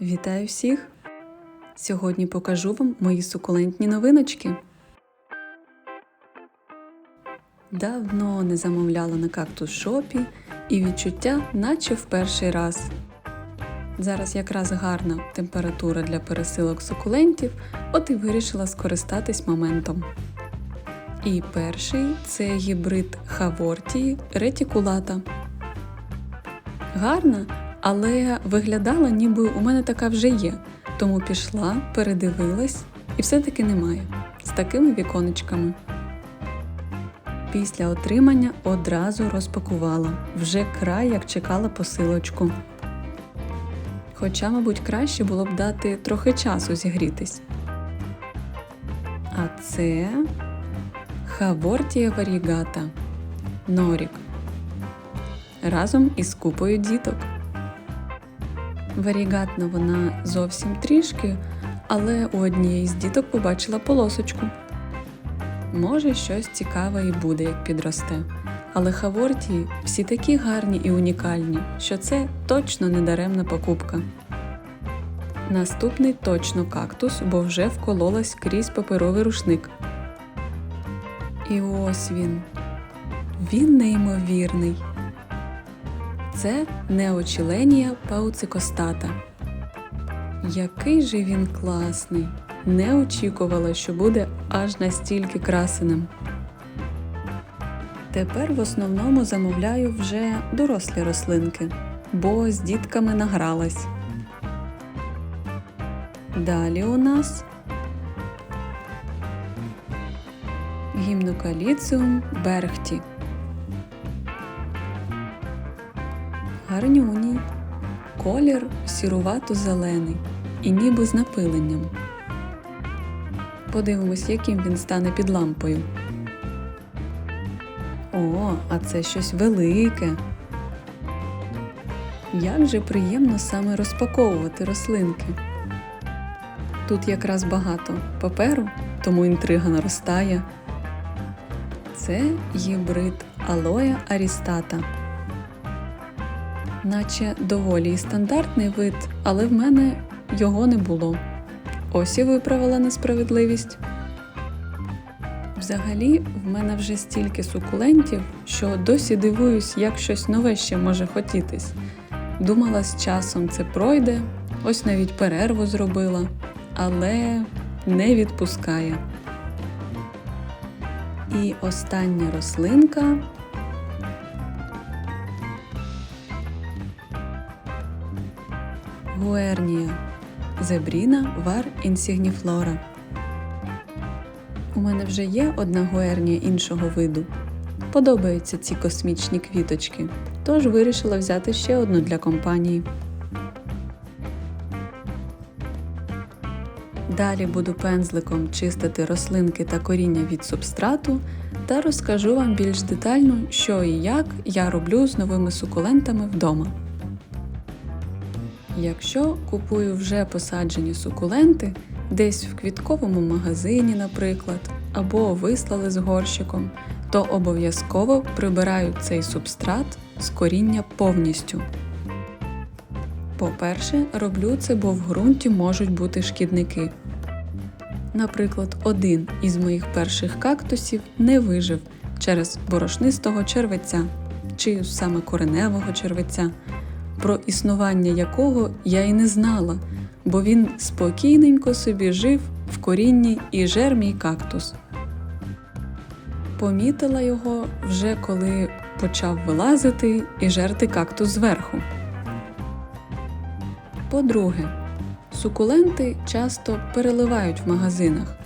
Вітаю всіх! Сьогодні покажу вам мої сукулентні новиночки. Давно не замовляла на кактус шопі і відчуття, наче в перший раз. Зараз якраз гарна температура для пересилок сукулентів, от і вирішила скористатись моментом. І перший це гібрид Хавортії ретікулата. Гарна, але виглядала, ніби у мене така вже є. Тому пішла, передивилась і все-таки немає. З такими віконечками. Після отримання одразу розпакувала. Вже край як чекала посилочку. Хоча, мабуть, краще було б дати трохи часу зігрітись. А це Хавортія варігата Норік разом із купою діток. Варігатна вона зовсім трішки, але у однієї з діток побачила полосочку. Може, щось цікаве і буде, як підросте. Але Хавортії всі такі гарні і унікальні, що це точно не даремна покупка. Наступний точно кактус, бо вже вкололась крізь паперовий рушник. І ось він. Він неймовірний. Це неочіленія пауцикостата. Який же він класний! Не очікувала, що буде аж настільки красеним. Тепер в основному замовляю вже дорослі рослинки, бо з дітками награлась. Далі у нас гімнокаліціум берхті. Гарнюній. Колір сірувато-зелений і ніби з напиленням. Подивимось, яким він стане під лампою. О, а це щось велике. Як же приємно саме розпаковувати рослинки. Тут якраз багато паперу, тому інтрига наростає. Це гібрид алоя арістата. Наче доволі стандартний вид, але в мене його не було. Ось і виправила несправедливість. Взагалі, в мене вже стільки сукулентів, що досі дивуюсь, як щось нове ще може хотітись. Думала, з часом це пройде, ось навіть перерву зробила, але не відпускає. І остання рослинка Гуернія Зебріна вар інсігніфлора. У мене вже є одна гуернія іншого виду. Подобаються ці космічні квіточки, тож вирішила взяти ще одну для компанії. Далі буду пензликом чистити рослинки та коріння від субстрату та розкажу вам більш детально, що і як я роблю з новими сукулентами вдома. Якщо купую вже посаджені сукуленти, десь в квітковому магазині, наприклад, або вислали з горщиком, то обов'язково прибираю цей субстрат з коріння повністю. По-перше, роблю це, бо в ґрунті можуть бути шкідники. Наприклад, один із моїх перших кактусів не вижив через борошнистого червеця чи саме кореневого червеця про існування якого я й не знала, бо він спокійненько собі жив в корінні і жер мій кактус. Помітила його вже коли почав вилазити і жерти кактус зверху. По-друге, сукуленти часто переливають в магазинах,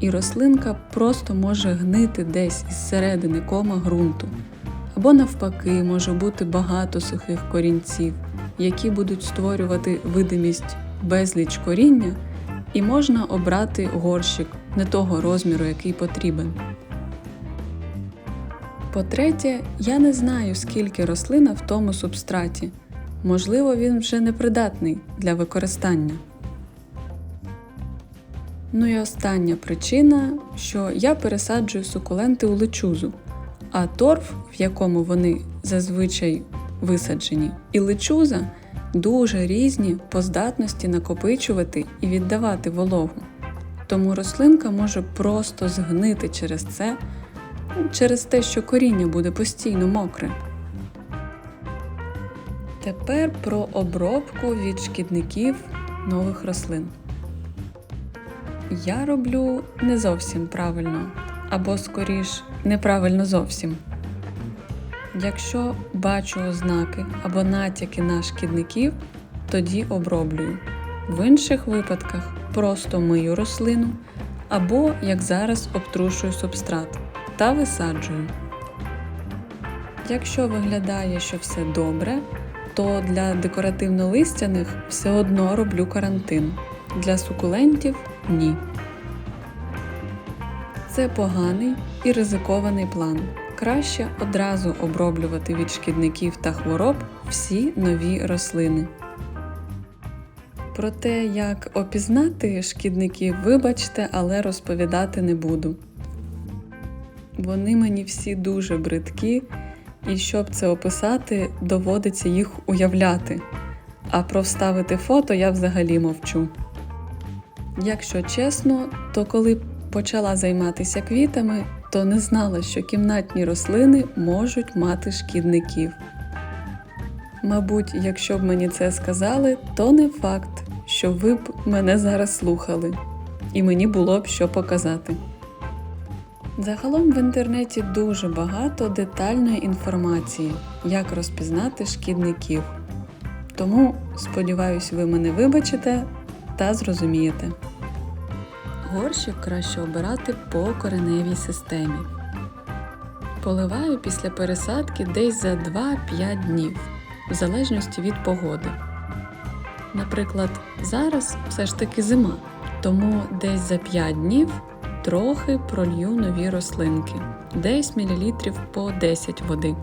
і рослинка просто може гнити десь із середини кома ґрунту або навпаки може бути багато сухих корінців, які будуть створювати видимість безліч коріння, і можна обрати горщик не того розміру, який потрібен. По-третє, я не знаю, скільки рослина в тому субстраті. Можливо, він вже непридатний для використання. Ну і остання причина, що я пересаджую сукуленти у лечузу а торф, в якому вони зазвичай висаджені, і лечуза дуже різні по здатності накопичувати і віддавати вологу. Тому рослинка може просто згнити через це, через те, що коріння буде постійно мокре. Тепер про обробку від шкідників нових рослин. Я роблю не зовсім правильно, або скоріш неправильно зовсім. Якщо бачу ознаки або натяки на шкідників, тоді оброблюю. В інших випадках просто мию рослину або, як зараз, обтрушую субстрат та висаджую. Якщо виглядає, що все добре, то для декоративно-листяних все одно роблю карантин. Для сукулентів ні. Це поганий і ризикований план. Краще одразу оброблювати від шкідників та хвороб всі нові рослини. Про те, як опізнати шкідників, вибачте, але розповідати не буду. Вони мені всі дуже бридкі, і щоб це описати, доводиться їх уявляти. А про вставити фото я взагалі мовчу. Якщо чесно, то коли почала займатися квітами, то не знала, що кімнатні рослини можуть мати шкідників. Мабуть, якщо б мені це сказали, то не факт, що ви б мене зараз слухали, і мені було б що показати. Загалом в інтернеті дуже багато детальної інформації, як розпізнати шкідників. Тому, сподіваюсь, ви мене вибачите та зрозумієте. Горщик краще обирати по кореневій системі. Поливаю після пересадки десь за 2-5 днів, в залежності від погоди. Наприклад, зараз все ж таки зима, тому десь за 5 днів трохи пролью нові рослинки, десь мілілітрів по 10 води.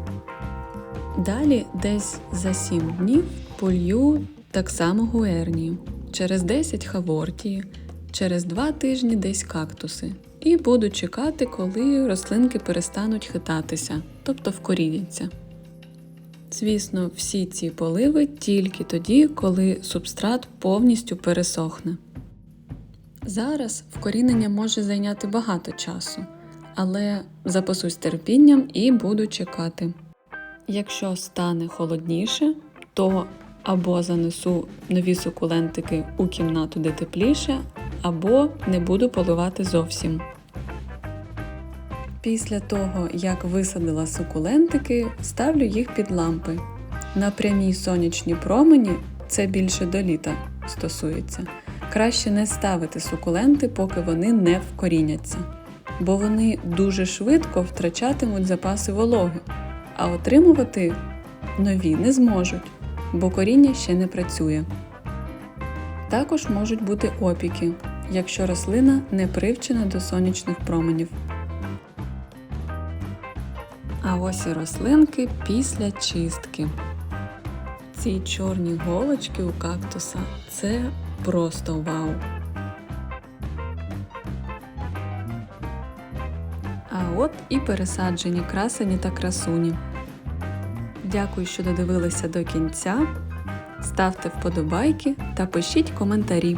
Далі десь за 7 днів полью так само гуернію, через 10 хавортії, через 2 тижні десь кактуси. І буду чекати, коли рослинки перестануть хитатися, тобто вкоріняться. Звісно, всі ці поливи тільки тоді, коли субстрат повністю пересохне. Зараз вкорінення може зайняти багато часу, але запасусь терпінням і буду чекати. Якщо стане холодніше, то або занесу нові сукулентики у кімнату, де тепліше, або не буду поливати зовсім. Після того, як висадила сукулентики, ставлю їх під лампи. На прямій сонячні промені це більше до літа стосується. Краще не ставити сукуленти, поки вони не вкоріняться, бо вони дуже швидко втрачатимуть запаси вологи, а отримувати нові не зможуть, бо коріння ще не працює. Також можуть бути опіки, якщо рослина не привчена до сонячних променів. А ось і рослинки після чистки. Ці чорні голочки у кактуса це просто вау. А от і пересаджені красені та красуні. Дякую, що додивилися до кінця. Ставте вподобайки та пишіть коментарі.